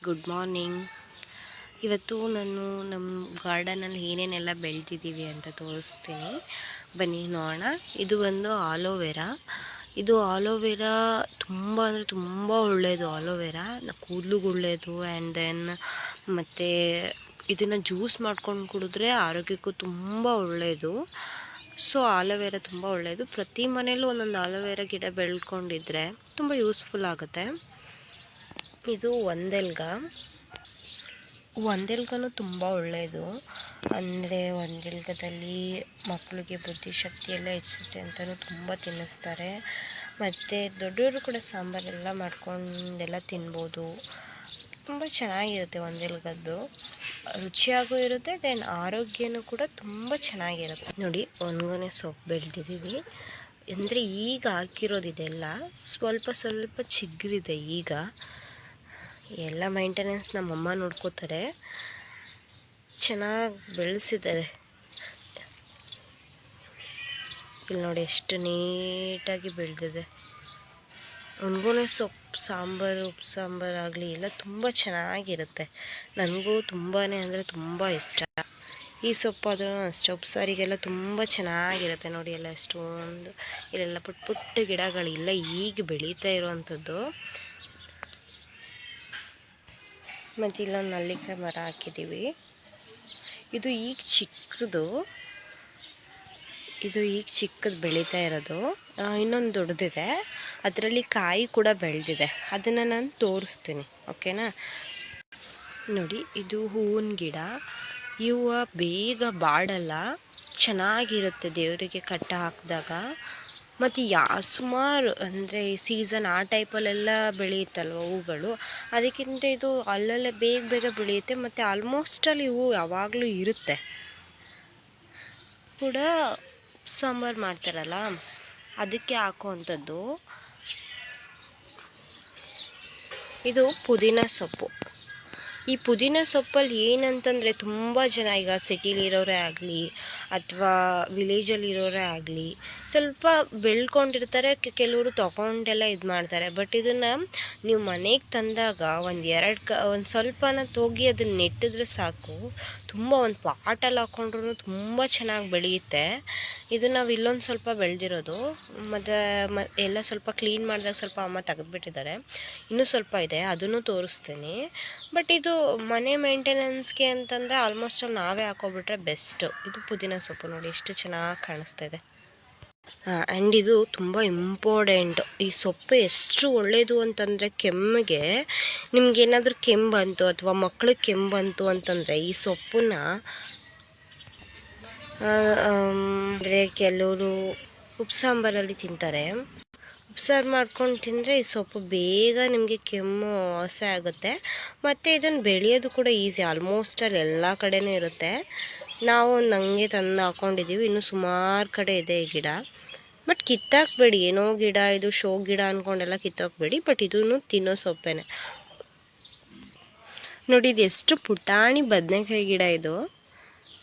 Good morning ಇವತ್ತು ನಾನು ನಮ್ಮ ಗಾರ್ಡನಲ್ಲಿ ಏನೇನೆಲ್ಲ ಬೆಳೆದಿದ್ದೀವಿ ಅಂತ ತೋರಿಸ್ತೀನಿ. ಬನ್ನಿ ನೋಡೋಣ. ಇದು ಒಂದು ಆಲೋವೆರಾ ಇದು ಆಲೋವೆರಾ ತುಂಬ ಅಂದರೆ ತುಂಬ ಒಳ್ಳೆಯದು ಆಲೋವೆರಾ ಕೂದಲಿಗೆ ಒಳ್ಳೆಯದು ಆ್ಯಂಡ್ ದೆನ್ ಮತ್ತು ಇದನ್ನು ಜ್ಯೂಸ್ ಮಾಡ್ಕೊಂಡು ಕುಡಿದ್ರೆ ಆರೋಗ್ಯಕ್ಕೂ ತುಂಬ ಒಳ್ಳೆಯದು. ಸೊ ಆಲೋವೆರಾ ತುಂಬ ಒಳ್ಳೆಯದು. ಪ್ರತಿ ಮನೆಯಲ್ಲೂ ಒಂದೊಂದು ಆಲೋವೆರಾ ಗಿಡ ಬೆಳ್ಕೊಂಡಿದ್ರೆ ತುಂಬ ಯೂಸ್ಫುಲ್ ಆಗುತ್ತೆ. ಇದು ಒಂದೆಲ್ಗ. ಒಂದೆಲ್ಗನೂ ತುಂಬ ಒಳ್ಳೆಯದು ಅಂದರೆ ಒಂದೆಲ್ಗದಲ್ಲಿ ಮಕ್ಕಳಿಗೆ ಬುದ್ಧಿಶಕ್ತಿ ಎಲ್ಲ ಹೆಚ್ಚುತ್ತೆ ಅಂತಲೂ ತುಂಬ ತಿನ್ನಿಸ್ತಾರೆ. ಮತ್ತು ದೊಡ್ಡವರು ಕೂಡ ಸಾಂಬಾರೆಲ್ಲ ಮಾಡ್ಕೊಂಡೆಲ್ಲ ತಿನ್ಬೋದು. ತುಂಬ ಚೆನ್ನಾಗಿರುತ್ತೆ ಒಂದೆಲ್ಗದ್ದು. ರುಚಿಯಾಗೂ ಇರುತ್ತೆ ದೆನ್ ಆರೋಗ್ಯನೂ ಕೂಡ ತುಂಬ ಚೆನ್ನಾಗಿರುತ್ತೆ. ನೋಡಿ ಒಣಗೊನೆ ಸೊಪ್ಪು ಬೆಳೆದಿದ್ದೀವಿ. ಅಂದರೆ ಈಗ ಹಾಕಿರೋದಿದೆಲ್ಲ ಸ್ವಲ್ಪ ಸ್ವಲ್ಪ ಚಿಗುರಿದೆ ಈಗ. ಎಲ್ಲ ಮೈಂಟೆನೆನ್ಸ್ ನಮ್ಮಮ್ಮ ನೋಡ್ಕೋತಾರೆ. ಚೆನ್ನಾಗಿ ಬೆಳೆಸಿದ್ದಾರೆ. ಇಲ್ಲಿ ನೋಡಿ ಎಷ್ಟು ನೀಟಾಗಿ ಬೆಳೆದಿದೆ. ಒಂದ್ಗೂ ಸೊಪ್ಪು ಸಾಂಬಾರು, ಉಪ್ಪು ಸಾಂಬಾರು ಆಗಲಿ ಎಲ್ಲ ತುಂಬ ಚೆನ್ನಾಗಿರುತ್ತೆ. ನನಗೂ ತುಂಬಾ ಅಂದರೆ ತುಂಬ ಇಷ್ಟ. ಈ ಸೊಪ್ಪು ಆದರೂ ಅಷ್ಟೇ, ಉಪ್ಪು ಸಾರಿಗೆಲ್ಲ ತುಂಬ ಚೆನ್ನಾಗಿರುತ್ತೆ ನೋಡಿ ಎಲ್ಲ ಎಷ್ಟೊಂದು, ಇಲ್ಲೆಲ್ಲ ಪುಟ್ಟ ಪುಟ್ಟ ಗಿಡಗಳಿಲ್ಲ, ಈಗ ಬೆಳೀತಾ ಇರುವಂಥದ್ದು. ಮತ್ತು ಇಲ್ಲೊಂದು ನಲ್ಲಿಕಾಯಿ ಮರ ಹಾಕಿದ್ದೀವಿ. ಇದು ಈಗ ಚಿಕ್ಕದು. ಇದು ಈಗ ಚಿಕ್ಕದು ಬೆಳೀತಾ ಇರೋದು. ಇನ್ನೊಂದು ದೊಡ್ಡದಿದೆ. ಅದರಲ್ಲಿ ಕಾಯಿ ಕೂಡ ಬೆಳೆದಿದೆ. ಅದನ್ನು ನಾನು ತೋರಿಸ್ತೀನಿ, ಓಕೆನಾ? ನೋಡಿ, ಇದು ಹೂವಿನ ಗಿಡ. ಇವು ಬೇಗ ಬಾಡಲ್ಲ. ಚೆನ್ನಾಗಿರುತ್ತೆ ದೇವರಿಗೆ ಕಟ್ಟ ಹಾಕಿದಾಗ. ಮತ್ತು ಯಾ, ಸುಮಾರು ಅಂದರೆ ಸೀಸನ್ ಆ ಟೈಪಲ್ಲೆಲ್ಲ ಬೆಳೆಯುತ್ತಲ್ವ ಹೂಗಳು. ಅದಕ್ಕಿಂತ ಇದು ಅಲ್ಲಲ್ಲೇ ಬೇಗ ಬೇಗ ಬೆಳೆಯುತ್ತೆ, ಮತ್ತು ಆಲ್ಮೋಸ್ಟಲ್ಲಿ ಹೂವು ಯಾವಾಗಲೂ ಇರುತ್ತೆ. ಕೂಡ ಸಾಂಬಾರು ಮಾಡ್ತಾರಲ್ಲ, ಅದಕ್ಕೆ ಹಾಕುವಂಥದ್ದು. ಇದು ಪುದೀನ ಸೊಪ್ಪು. ಈ ಪುದೀನ ಸೊಪ್ಪಲ್ಲಿ ಏನಂತಂದರೆ ತುಂಬ ಜನ ಈಗ ಸಿಟಿಲಿರೋರೇ ಆಗಲಿ ಅಥವಾ ವಿಲೇಜಲ್ಲಿರೋರೇ ಆಗಲಿ, ಸ್ವಲ್ಪ ಬೆಳ್ಕೊಂಡಿರ್ತಾರೆ ಕೆಲವರು ತೊಗೊಂಡೆಲ್ಲ ಇದು ಮಾಡ್ತಾರೆ. ಬಟ್ ಇದನ್ನು ನೀವು ಮನೆಗೆ ತಂದಾಗ ಒಂದು ಎರಡು ಕ, ಒಂದು ಸ್ವಲ್ಪನ ತೋಗಿ ಅದನ್ನ ನೆಟ್ಟಿದ್ರೆ ಸಾಕು. ತುಂಬ ಒಂದು ಪಾಟಲ್ಲಿ ಹಾಕ್ಕೊಂಡ್ರೂ ತುಂಬ ಚೆನ್ನಾಗಿ ಬೆಳೆಯುತ್ತೆ. ಇದು ನಾವು ಇಲ್ಲೊಂದು ಸ್ವಲ್ಪ ಬೆಳೆದಿರೋದು. ಮತ್ತು ಮ, ಎಲ್ಲ ಸ್ವಲ್ಪ ಕ್ಲೀನ್ ಮಾಡಿದಾಗ ಸ್ವಲ್ಪ ಅಮ್ಮ ತೆಗೆದುಬಿಟ್ಟಿದ್ದಾರೆ. ಇನ್ನೂ ಸ್ವಲ್ಪ ಇದೆ, ಅದನ್ನು ತೋರಿಸ್ತೀನಿ. ಬಟ್ ಇದು ಮನೆ ಮೇಂಟೆನೆನ್ಸ್ಗೆ ಅಂತಂದರೆ ಆಲ್ಮೋಸ್ಟ್ ನಾವೇ ಹಾಕೋಬಿಟ್ರೆ ಬೆಸ್ಟು ಇದು ಪುದೀನ ಸೊಪ್ಪು ನೋಡಿ ಎಷ್ಟು ಚೆನ್ನಾಗಿ ಕಾಣಿಸ್ತಾ ಇದೆ. ಆ್ಯಂಡ್ ಇದು ತುಂಬ ಇಂಪಾರ್ಟೆಂಟ್ ಈ ಸೊಪ್ಪು ಎಷ್ಟು ಒಳ್ಳೆಯದು ಅಂತಂದರೆ ಕೆಮ್ಮಿಗೆ ನಿಮ್ಗೇನಾದರೂ ಕೆಮ್ಮು ಬಂತು ಅಥವಾ ಮಕ್ಳಿಗೆ ಕೆಮ್ಮು ಬಂತು ಅಂತಂದರೆ ಈ ಸೊಪ್ಪನ್ನ ಅಂದರೆ ಕೆಲವರು ಉಪ್ಸಾಂಬಾರಲ್ಲಿ ತಿಂತಾರೆ. ಉಪ್ಸಾರು ಮಾಡ್ಕೊಂಡು ತಿಂದರೆ ಈ ಸೊಪ್ಪು ಬೇಗ ನಿಮಗೆ ಕೆಮ್ಮು ಹಸೆ ಆಗುತ್ತೆ. ಮತ್ತು ಇದನ್ನು ಬೆಳೆಯೋದು ಕೂಡ ಈಸಿ ಆಲ್ಮೋಸ್ಟಲ್ಲಿ ಎಲ್ಲ ಕಡೆಯೂ ಇರುತ್ತೆ. ನಾವು ನನಗೆ ತಂದು ಹಾಕ್ಕೊಂಡಿದ್ದೀವಿ ಇನ್ನೂ ಸುಮಾರು ಕಡೆ ಇದೆ ಈ ಗಿಡ. ಬಟ್ ಕಿತ್ತಾಕ್ಬೇಡಿ. ಏನೋ ಗಿಡ, ಇದು ಶೋ ಗಿಡ ಅಂದ್ಕೊಂಡೆಲ್ಲ ಕಿತ್ತಾಕ್ಬೇಡಿ. ಬಟ್ ಇದೂ ತಿನ್ನೋ ಸೊಪ್ಪೇನೆ. ನೋಡಿ, ಇದು ಎಷ್ಟು ಪುಟಾಣಿ ಬದನೆಕಾಯಿ ಗಿಡ ಇದು.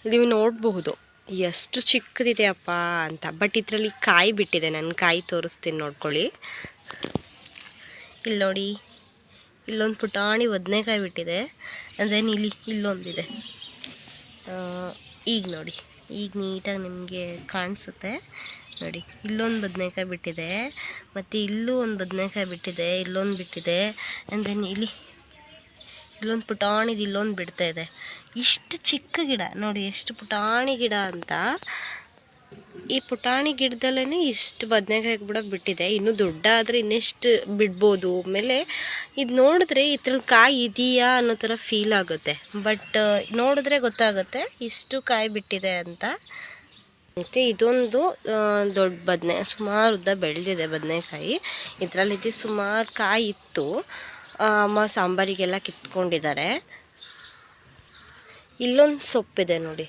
ನೀವು ನೋಡಬಹುದು. ಎಷ್ಟು ಚಿಕ್ಕದಿದೆಯಪ್ಪ ಅಂತ. ಬಟ್ ಇದರಲ್ಲಿ ಕಾಯಿ ಬಿಟ್ಟಿದೆ. ನಾನು ಕಾಯಿ ತೋರಿಸ್ತೀನಿ ನೋಡ್ಕೊಳ್ಳಿ. ಇಲ್ಲಿ ನೋಡಿ. ಇಲ್ಲೊಂದು ಪುಟಾಣಿ ಬದನೆಕಾಯಿ ಬಿಟ್ಟಿದೆ. ಅದೇನು ಇಲ್ಲಿ ಇಲ್ಲೊಂದಿದೆ. ಈಗ ನೋಡಿ, ಈಗ ನೀಟಾಗಿ ನಿಮಗೆ ಕಾಣಿಸುತ್ತೆ. ನೋಡಿ, ಇಲ್ಲೊಂದು ಬದನೆಕಾಯಿ ಬಿಟ್ಟಿದೆ. ಮತ್ತು ಇಲ್ಲೂ ಒಂದು ಬದನೆಕಾಯಿ ಬಿಟ್ಟಿದೆ, ಇಲ್ಲೊಂದು ಬಿಟ್ಟಿದೆ. ಆ್ಯಂಡ್ ದೆನ್ ಇಲ್ಲಿ, ಇಲ್ಲೊಂದು ಪುಟಾಣಿದು ಇಲ್ಲೊಂದು ಬಿಡ್ತಾ ಇದೆ. ಇಷ್ಟು ಚಿಕ್ಕ ಗಿಡ, ನೋಡಿ, ಎಷ್ಟು ಪುಟಾಣಿ ಗಿಡ ಅಂತ. ಈ ಪುಟಾಣಿ ಗಿಡದಲ್ಲೇ ಇಷ್ಟು ಬದನೆಕಾಯಿ ಕೂಡ ಬಿಟ್ಟಿದೆ. ಇನ್ನು ದೊಡ್ಡ ಆದರೆ ಇನ್ನೆಷ್ಟು ಬಿಡ್ಬೋದು. ಆಮೇಲೆ ಇದು ನೋಡಿದ್ರೆ ಇದ್ರಲ್ಲಿ ಕಾಯಿ ಇದೆಯಾ ಅನ್ನೋ ಥರ ಫೀಲ್ ಆಗುತ್ತೆ. ಬಟ್ ನೋಡಿದ್ರೆ ಗೊತ್ತಾಗುತ್ತೆ ಇಷ್ಟು ಕಾಯಿ ಬಿಟ್ಟಿದೆ ಅಂತ. ಮತ್ತು ಇದೊಂದು ದೊಡ್ಡ ಬದನೆ, ಸುಮಾರು ಉದ್ದ ಬೆಳೆದಿದೆ ಬದನೆಕಾಯಿ. ಇದರಲ್ಲಿ ಸುಮಾರು ಕಾಯಿ ಇತ್ತು. ಅಮ್ಮ ಸಾಂಬಾರಿಗೆಲ್ಲ ಕಿತ್ಕೊಂಡಿದ್ದಾರೆ. ಇಲ್ಲೊಂದು ಸೊಪ್ಪಿದೆ ನೋಡಿ.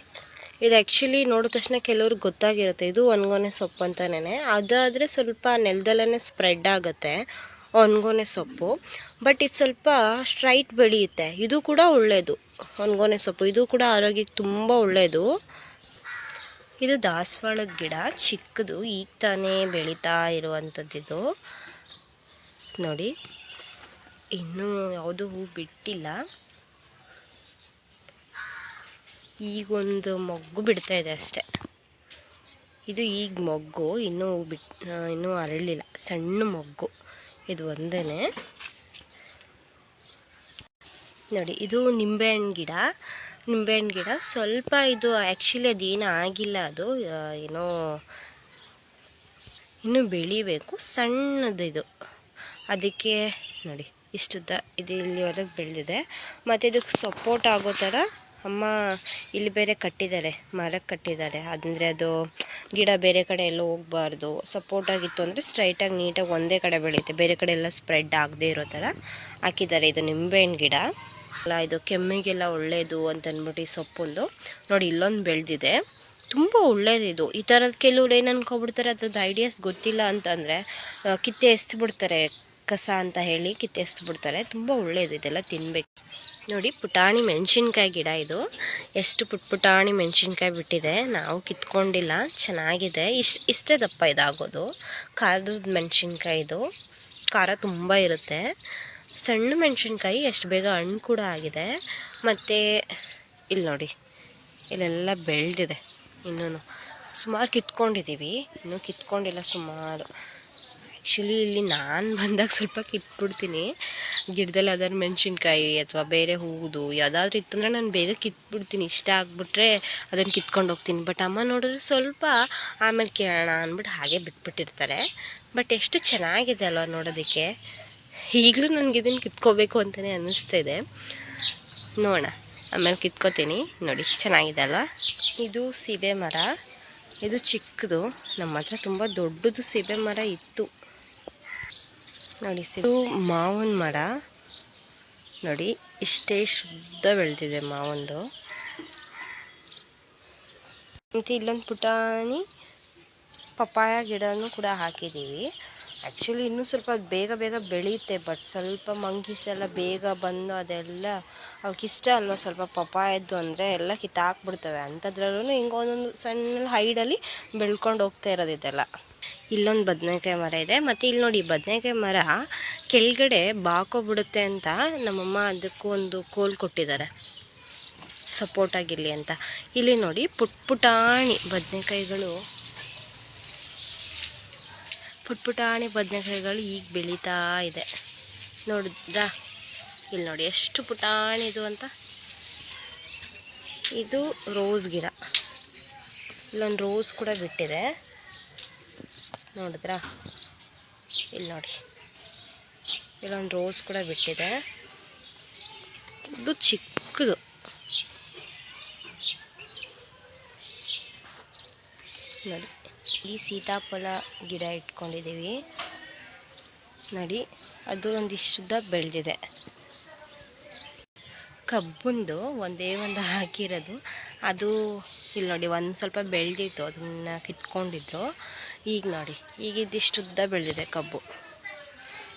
ಇದು ಆ್ಯಕ್ಚುಲಿ ನೋಡಿದ ತಕ್ಷಣ ಕೆಲವ್ರಿಗೆ ಗೊತ್ತಾಗಿರುತ್ತೆ. ಇದು ಒಣಗೊನೆ ಸೊಪ್ಪು ಅಂತಲೇ ಅದಾದರೆ ಸ್ವಲ್ಪ ನೆಲದಲ್ಲೇ ಸ್ಪ್ರೆಡ್ ಆಗುತ್ತೆ ಒಣಗೊನೆ ಸೊಪ್ಪು. ಬಟ್ ಇದು ಸ್ವಲ್ಪ ಸ್ಟ್ರೈಟ್ ಬೆಳೆಯುತ್ತೆ. ಇದು ಕೂಡ ಒಳ್ಳೆಯದು ಒಣಗೊನೆ ಸೊಪ್ಪು. ಇದು ಕೂಡ ಆರೋಗ್ಯಕ್ಕೆ ತುಂಬ ಒಳ್ಳೆಯದು ಇದು ದಾಸವಾಳದ ಗಿಡ, ಚಿಕ್ಕದು, ಈಗ ತಾನೇ ಬೆಳೀತಾ ಇರುವಂಥದ್ದಿದು ನೋಡಿ, ಇನ್ನೂ ಯಾವುದೂ ಹೂ ಬಿಟ್ಟಿಲ್ಲ. ಈಗೊಂದು ಮೊಗ್ಗು ಬಿಡ್ತಾ ಇದೆ ಅಷ್ಟೆ. ಇದು ಈಗ ಮೊಗ್ಗು, ಇನ್ನೂ ಬಿಟ್ ಇನ್ನೂ ಅರಳಿಲ್ಲ. ಸಣ್ಣ ಮೊಗ್ಗು. ಇದು ಒಂದೇ ನೋಡಿ, ಇದು ನಿಂಬೆಹಣ್ಣು ಗಿಡ. ನಿಂಬೆಹಣ್ಣು ಗಿಡ ಸ್ವಲ್ಪ ಇದು ಆ್ಯಕ್ಚುಲಿ ಅದೇನು ಆಗಿಲ್ಲ ಅದು. ಏನೋ ಇನ್ನೂ ಬೆಳಿಬೇಕು. ಸಣ್ಣದಿದು ಅದಕ್ಕೆ, ನೋಡಿ, ಇಷ್ಟುದ್ದ, ಇದು ಇಲ್ಲಿವರೆಗೆ ಬೆಳೆದಿದೆ. ಮತ್ತು ಇದಕ್ಕೆ ಸಪೋರ್ಟ್ ಆಗೋ ಥರ ಅಮ್ಮ, ಇಲ್ಲಿ ಬೇರೆ ಕಟ್ಟಿದ್ದಾರೆ ಮರಕ್ಕೆ ಕಟ್ಟಿದ್ದಾರೆ. ಅಂದರೆ ಅದು ಗಿಡ ಬೇರೆ ಕಡೆ ಎಲ್ಲೂ ಹೋಗ್ಬಾರ್ದು. ಸಪೋರ್ಟ್ ಆಗಿತ್ತು ಅಂದರೆ ಸ್ಟ್ರೈಟಾಗಿ ನೀಟಾಗಿ ಒಂದೇ ಕಡೆ ಬೆಳೆಯುತ್ತೆ. ಬೇರೆ ಕಡೆ ಎಲ್ಲ ಸ್ಪ್ರೆಡ್ ಆಗದೆ ಇರೋ ಥರ ಹಾಕಿದ್ದಾರೆ. ಇದು ನಿಂಬೆಹಣ್ಣು ಗಿಡ. ಅಲ್ಲ, ಇದು ಕೆಮ್ಮಿಗೆಲ್ಲ ಒಳ್ಳೆಯದು ಅಂತ ಅಂದ್ಬಿಟ್ಟು ಈ ಸೊಪ್ಪೊಂದು. ನೋಡಿ, ಇಲ್ಲೊಂದು ಬೆಳೆದಿದೆ. ತುಂಬ ಒಳ್ಳೇದಿದು ಈ ಥರದ್ದು ಕೆಲವ್ರು ಏನು ಅನ್ಕೊಬಿಡ್ತಾರೆ? ಅದ್ರದ್ದು ಐಡಿಯಾಸ್ ಗೊತ್ತಿಲ್ಲ ಅಂತಂದರೆ ಕಿತ್ತೆ ಎಸ್ಬಿಡ್ತಾರೆ ಕಸ ಅಂತ ಹೇಳಿ ಕಿತ್ತೆಸ್ಬಿಡ್ತಾರೆ. ತುಂಬ ಒಳ್ಳೆಯದು ಇದೆಲ್ಲ ತಿನ್ನಬೇಕು ನೋಡಿ, ಪುಟಾಣಿ ಮೆಣಸಿನ್ಕಾಯಿ ಗಿಡ ಇದು. ಎಷ್ಟು ಪುಟ್ ಪುಟಾಣಿ ಮೆಣಸಿನ್ಕಾಯಿ ಬಿಟ್ಟಿದೆ. ನಾವು ಕಿತ್ಕೊಂಡಿಲ್ಲ. ಚೆನ್ನಾಗಿದೆ. ಇಷ್ಟು ಇಷ್ಟೇ ದಪ್ಪ ಇದಾಗೋದು. ಖಾರದ ಮೆಣಸಿನ್ಕಾಯಿ ಇದು. ಖಾರ ತುಂಬ ಇರುತ್ತೆ. ಸಣ್ಣ ಮೆಣಸಿನ್ಕಾಯಿ, ಎಷ್ಟು ಬೇಗ ಹಣ್ಣು ಕೂಡ ಆಗಿದೆ. ಮತ್ತು ಇಲ್ಲಿ ನೋಡಿ. ಇಲ್ಲೆಲ್ಲ ಬೆಳೆದಿದೆ. ಇನ್ನೂ ಸುಮಾರು ಕಿತ್ಕೊಂಡಿದ್ದೀವಿ ಇನ್ನೂ ಕಿತ್ಕೊಂಡಿಲ್ಲ ಸುಮಾರು. ಆ್ಯಕ್ಚುಲಿ ಇಲ್ಲಿ ನಾನು ಬಂದಾಗ ಸ್ವಲ್ಪ ಕಿತ್ಬಿಡ್ತೀನಿ. ಗಿಡದಲ್ಲಿ ಅದರ ಮೆಣಸಿನ್ಕಾಯಿ ಅಥವಾ ಬೇರೆ ಹೂವುದು ಯಾವುದಾದ್ರೂ ಇತ್ತಂದ್ರೆ ನಾನು ಬೇಗ ಕಿತ್ಬಿಡ್ತೀನಿ. ಇಷ್ಟ ಆಗಿಬಿಟ್ರೆ ಅದನ್ನು ಕಿತ್ಕೊಂಡು ಹೋಗ್ತೀನಿ. ಬಟ್ ಅಮ್ಮ ನೋಡಿದ್ರೆ ಸ್ವಲ್ಪ ಆಮೇಲೆ ಕೇಳೋಣ ಅಂದ್ಬಿಟ್ಟು ಹಾಗೆ ಬಿಟ್ಬಿಟ್ಟಿರ್ತಾರೆ. ಬಟ್ ಎಷ್ಟು ಚೆನ್ನಾಗಿದೆ ಅಲ್ವ ನೋಡೋದಕ್ಕೆ. ಈಗಲೂ ನನಗೆ ಇದನ್ನು ಕಿತ್ಕೋಬೇಕು ಅಂತಲೇ ಅನ್ನಿಸ್ತಿದೆ. ನೋಡೋಣ. ಆಮೇಲೆ ಕಿತ್ಕೋತೀನಿ. ನೋಡಿ, ಚೆನ್ನಾಗಿದೆ ಅಲ್ವಾ? ಇದು ಸೀಬೆ ಮರ. ಇದು ಚಿಕ್ಕದು. ನಮ್ಮ ಹತ್ರ ತುಂಬ ದೊಡ್ಡದು ಸೀಬೆ ಮರ ಇತ್ತು. ನೋಡಿ ಸಿಗು ಮಾವಿನ ಮರ. ನೋಡಿ, ಇಷ್ಟೇ ಶುದ್ಧ ಬೆಳೆದಿದೆ ಮಾವಂದು. ಮತ್ತು ಇಲ್ಲೊಂದು ಪುಟಾಣಿ ಪಪ್ಪಾಯ ಗಿಡನೂ ಕೂಡ ಹಾಕಿದ್ದೀವಿ ಆ್ಯಕ್ಚುಲಿ ಇನ್ನೂ ಸ್ವಲ್ಪ ಬೇಗ ಬೇಗ ಬೆಳೆಯುತ್ತೆ ಬಟ್ ಸ್ವಲ್ಪ ಮಂಕೀಸ್ ಎಲ್ಲ ಬೇಗ ಬಂದು ಅದೆಲ್ಲ ಅವಕ್ಕಿಷ್ಟ ಅಲ್ವಾ ಸ್ವಲ್ಪ ಪಪ್ಪಾಯದ್ದು ಅಂದರೆ ಎಲ್ಲ ಕಿತ್ತಾಕ್ಬಿಡ್ತವೆ. ಅಂಥದ್ರಲ್ಲೂ ಹಿಂಗೆ ಒಂದೊಂದು ಸಣ್ಣ ಹೈಡಲ್ಲಿ ಬೆಳ್ಕೊಂಡು ಹೋಗ್ತಾ ಇರೋದು ಇದೆಲ್ಲ ಇಲ್ಲೊಂದು ಬದನೆಕಾಯಿ ಮರ ಇದೆ. ಮತ್ತು ಇಲ್ಲಿ ನೋಡಿ ಬದನೆಕಾಯಿ ಮರ ಕೆಳಗಡೆ ಬಾಕೋಬಿಡುತ್ತೆ ಅಂತ ನಮ್ಮಮ್ಮ ಅದಕ್ಕೂ ಒಂದು ಕೋಲ್ ಕೊಟ್ಟಿದ್ದಾರೆ. ಸಪೋರ್ಟ್ ಆಗಿರಲಿ ಅಂತ. ಇಲ್ಲಿ ನೋಡಿ ಪುಟ್ ಪುಟಾಣಿ ಬದನೆಕಾಯಿಗಳು. ಪುಟ್ ಪುಟಾಣಿ ಬದನೆಕಾಯಿಗಳು ಈಗ ಬೆಳೀತಾ ಇದೆ. ನೋಡಿದ್ರಾ? ಇಲ್ಲಿ ನೋಡಿ ಎಷ್ಟು ಪುಟಾಣಿ ಇದು ಅಂತ. ಇದು ರೋಸ್ ಗಿಡ. ಇಲ್ಲೊಂದು ರೋಸ್ ಕೂಡ ಬಿಟ್ಟಿದೆ. ನೋಡಿದ್ರಾ? ಇಲ್ಲಿ ನೋಡಿ. ಇಲ್ಲೊಂದು ರೋಸ್ ಕೂಡ ಬಿಟ್ಟಿದೆ. ಇದು ಚಿಕ್ಕದು. ನೋಡಿ. ಈ ಸೀತಾಫಲ ಗಿಡ ಇಟ್ಕೊಂಡಿದ್ದೀವಿ. ನೋಡಿ, ಅದು ಒಂದಿಷ್ಟುದ್ದ ಬೆಳೆದಿದೆ. ಕಬ್ಬಂದು ಒಂದೇ ಒಂದು ಹಾಕಿರೋದು. ಅದು ಇಲ್ಲಿ ನೋಡಿ ಒಂದು ಸ್ವಲ್ಪ ಬೆಳೆದಿತ್ತು, ಅದನ್ನು ಕಿತ್ಕೊಂಡಿದ್ರು. ಈಗ ನೋಡಿ, ಈಗ ಇದಿಷ್ಟುದ್ದ ಬೆಳೆದಿದೆ ಕಬ್ಬು.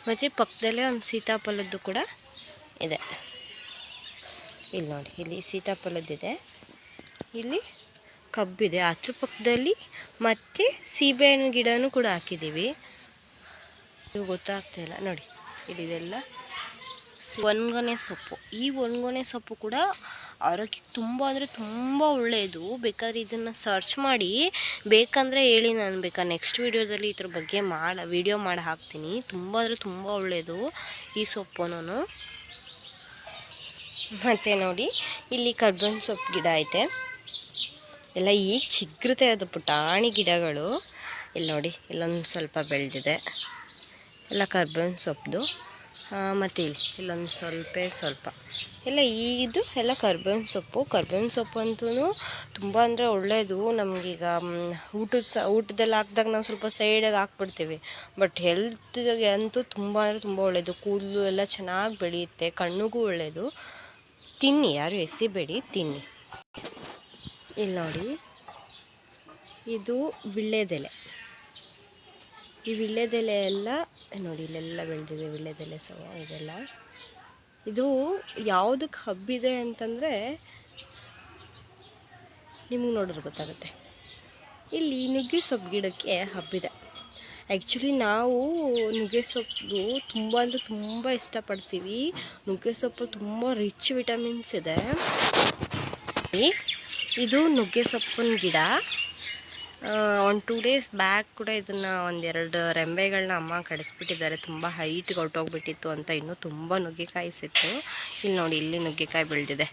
ಮತ್ತು ಪಕ್ಕದಲ್ಲೇ ಒಂದು ಸೀತಾಫಲದ್ದು ಕೂಡ ಇದೆ. ಇಲ್ಲಿ ನೋಡಿ, ಇಲ್ಲಿ ಸೀತಾಫಲದ್ದಿದೆ. ಇಲ್ಲಿ ಕಬ್ಬಿದೆ. ಅದ್ರ ಪಕ್ಕದಲ್ಲಿ ಮತ್ತೆ ಸೀಬೆಹಣ್ಣು ಗಿಡನೂ ಕೂಡ ಹಾಕಿದ್ದೀವಿ. ಇದು ಗೊತ್ತಾಗ್ತಿಲ್ಲ ನೋಡಿ ಇಲ್ಲಿದೆಲ್ಲ ಒಣಗೊನೆ ಸೊಪ್ಪು. ಈ ಒಣಗೊನೆ ಸೊಪ್ಪು ಕೂಡ ಆರೋಗ್ಯಕ್ಕೆ ತುಂಬ ಅಂದರೆ ತುಂಬ ಒಳ್ಳೆಯದು. ಬೇಕಾದ್ರೆ ಇದನ್ನು ಸರ್ಚ್ ಮಾಡಿ, ಬೇಕಂದರೆ ಹೇಳಿ ನಾನು ಬೇಕಾ ನೆಕ್ಸ್ಟ್ ವೀಡಿಯೋದಲ್ಲಿ ಇದ್ರ ಬಗ್ಗೆ ಮಾಡ ವಿಡಿಯೋ ಮಾಡಿ ಹಾಕ್ತೀನಿ. ತುಂಬ ಅಂದರೆ ತುಂಬ ಒಳ್ಳೆಯದು ಈ ಸೊಪ್ಪನೂ ಮತ್ತು ನೋಡಿ, ಇಲ್ಲಿ ಕರ್ಬೇವಿನ ಸೊಪ್ಪು ಗಿಡ ಐತೆ. ಎಲ್ಲ ಈಗ ಚಿಗ್ರುತ್ತೆ ಅದು ಪುಟಾಣಿ ಗಿಡಗಳು. ಇಲ್ಲಿ ನೋಡಿ, ಇಲ್ಲೊಂದು ಸ್ವಲ್ಪ ಬೆಳೆದಿದೆ. ಎಲ್ಲ ಕರ್ಬೇವಿನ ಸೊಪ್ಪು ಮತ್ತು ಇಲ್ಲಿ, ಇಲ್ಲೊಂದು ಸ್ವಲ್ಪ ಸ್ವಲ್ಪ. ಎಲ್ಲ ಇದು ಎಲ್ಲ ಕರ್ಬೇವಿನ ಸೊಪ್ಪು. ಕರ್ಬೇವಿನ ಸೊಪ್ಪು ಅಂತೂ ತುಂಬ ಅಂದರೆ ಒಳ್ಳೆಯದು ನಮಗೀಗ ಊಟದ ಸ, ಊಟದಲ್ಲಿ ಹಾಕ್ದಾಗ ನಾವು ಸ್ವಲ್ಪ ಸೈಡಾಗಿ ಹಾಕ್ಬಿಡ್ತೀವಿ. ಬಟ್ ಹೆಲ್ತ್ಗೆ ಅಂತೂ ತುಂಬ ಅಂದರೆ ತುಂಬ ಒಳ್ಳೆಯದು ಕೂದಲು ಎಲ್ಲ ಚೆನ್ನಾಗಿ ಬೆಳೆಯುತ್ತೆ. ಕಣ್ಣಿಗೂ ಒಳ್ಳೆಯದು ತಿನ್ನಿ, ಯಾರು ಎಸಿಬೇಡಿ, ತಿನ್ನಿ. ಇಲ್ಲಿ ನೋಡಿ. ಇದು ವಿಳ್ಳೆದೆಲೆ ಈ ವೀಳ್ಯದೆಲೆ ಎಲ್ಲ, ನೋಡಿ ಇಲ್ಲೆಲ್ಲ ಬೆಳೆದಿದೆ ವೀಳ್ಯದೆಲೆ ಸಹ ಇದೆಲ್ಲ. ಇದು ಯಾವುದಕ್ಕೆ ಹಬ್ಬಿದೆ ಅಂತಂದರೆ ನಿಮ್ಗೆ ನೋಡಿದ್ರೆ ಗೊತ್ತಾಗುತ್ತೆ. ಇಲ್ಲಿ ನುಗ್ಗೆ ಸೊಪ್ಪು ಗಿಡಕ್ಕೆ ಹಬ್ಬಿದೆ ಆ್ಯಕ್ಚುಲಿ ನಾವು ನುಗ್ಗೆ ಸೊಪ್ಪು ತುಂಬ ಅಂದರೆ ತುಂಬ ಇಷ್ಟಪಡ್ತೀವಿ. ನುಗ್ಗೆ ಸೊಪ್ಪು ತುಂಬ ರಿಚ್ ವಿಟಮಿನ್ಸ್ ಇದೆ. ಇದು ನುಗ್ಗೆ ಸೊಪ್ಪಿನ ಗಿಡ. ಒಂದು ಟೂ ಡೇಸ್ ಬ್ಯಾಕ್ ಕೂಡ ಇದನ್ನು ಒಂದೆರಡು ರೆಂಬೆಗಳನ್ನ ಅಮ್ಮ ಕಡಿಸ್ಬಿಟ್ಟಿದ್ದಾರೆ. ತುಂಬ ಹೈಟ್ಗೆ ಹೊರ್ಟೋಗ್ಬಿಟ್ಟಿತ್ತು ಅಂತ ಇನ್ನೂ ತುಂಬ ನುಗ್ಗೆಕಾಯಿ ಸಿತ್ತು ಇಲ್ಲಿ ನೋಡಿ, ಇಲ್ಲಿ ನುಗ್ಗೆಕಾಯಿ ಬೆಳೆದಿದೆ.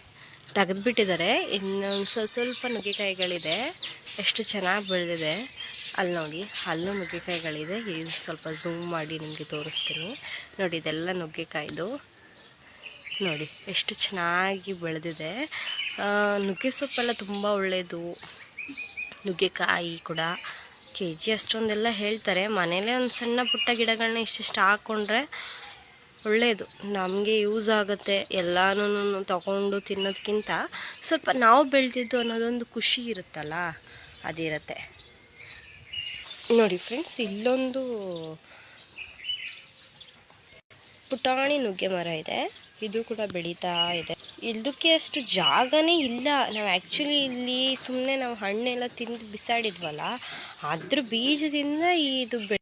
ತೆಗೆದ್ಬಿಟ್ಟಿದ್ದಾರೆ. ಇನ್ನೊಂದು ಸ್ವಲ್ಪ ಸ್ವಲ್ಪ ನುಗ್ಗೆಕಾಯಿಗಳಿದೆ. ಎಷ್ಟು ಚೆನ್ನಾಗಿ ಬೆಳೆದಿದೆ. ಅಲ್ಲಿ ನೋಡಿ, ಅಲ್ಲೂ ನುಗ್ಗೆಕಾಯಿಗಳಿದೆ. ಇದು ಸ್ವಲ್ಪ ಝೂಮ್ ಮಾಡಿ ನಿಮಗೆ ತೋರಿಸ್ತೀನಿ. ನೋಡಿ, ಇದೆಲ್ಲ ನುಗ್ಗೆಕಾಯಿದು. ನೋಡಿ, ಎಷ್ಟು ಚೆನ್ನಾಗಿ ಬೆಳೆದಿದೆ. ನುಗ್ಗೆ ಸೊಪ್ಪೆಲ್ಲ ತುಂಬ ಒಳ್ಳೆಯದು ನುಗ್ಗೆಕಾಯಿ ಕೂಡ ಕೆ ಜಿ ಅಷ್ಟೊಂದೆಲ್ಲ ಹೇಳ್ತಾರೆ. ಮನೇಲೇ ಒಂದು ಸಣ್ಣ ಪುಟ್ಟ ಗಿಡಗಳನ್ನ ಇಷ್ಟಿಷ್ಟು ಹಾಕ್ಕೊಂಡ್ರೆ ಒಳ್ಳೆಯದು ನಮಗೆ ಯೂಸ್ ಆಗುತ್ತೆ ಎಲ್ಲನೂ ತಗೊಂಡು ತಿನ್ನೋದಕ್ಕಿಂತ ಸ್ವಲ್ಪ ನಾವು ಬೆಳೆದಿದ್ದು ಅನ್ನೋದೊಂದು ಖುಷಿ ಇರುತ್ತಲ್ಲ, ಅದಿರುತ್ತೆ. ನೋಡಿ ಫ್ರೆಂಡ್ಸ್, ಇಲ್ಲೊಂದು ಪುಟಾಣಿ ನುಗ್ಗೆ ಮರ ಇದೆ. ಇದು ಕೂಡ ಬೆಳೀತಾ ಇದೆ. ಇದಕ್ಕೆ ಅಷ್ಟು ಜಾಗನೇ ಇಲ್ಲ. ನಾವು ಆ್ಯಕ್ಚುಲಿ ಇಲ್ಲಿ ಸುಮ್ಮನೆ ನಾವು ಹಣ್ಣೆಲ್ಲ ತಿಂದು ಬಿಸಾಡಿದ್ವಲ್ಲ ಅದ್ರ ಬೀಜದಿಂದ ಇದು ಬೆಳೆ